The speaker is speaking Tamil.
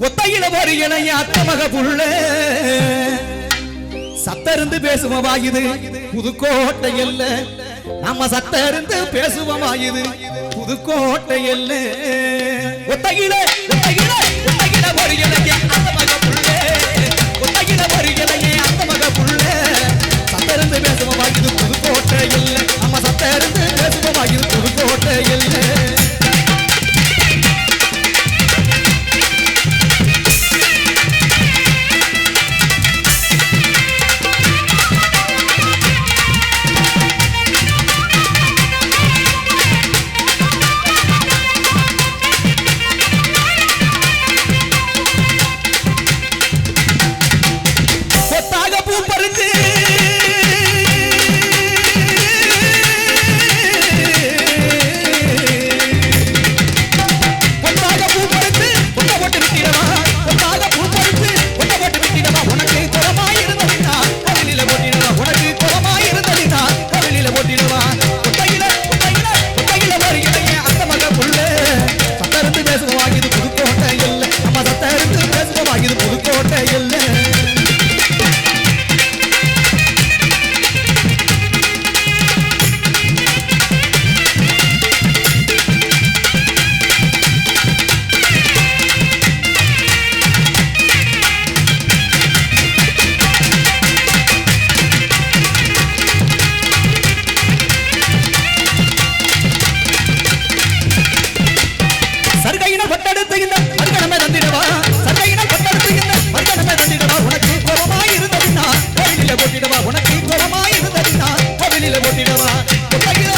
ஒத்தையில ஒரு இணைய அத்தமக புள்ள. சத்த இருந்து பேசுவமா இது? புதுக்கோட்டை இல்ல நம்ம சத்த இருந்து பேசுவமா இது? புதுக்கோட்டை இல்ல ஒத்தையில ஒத்தையில ஒத்தையில ஒரு இணைய Hey. உலகில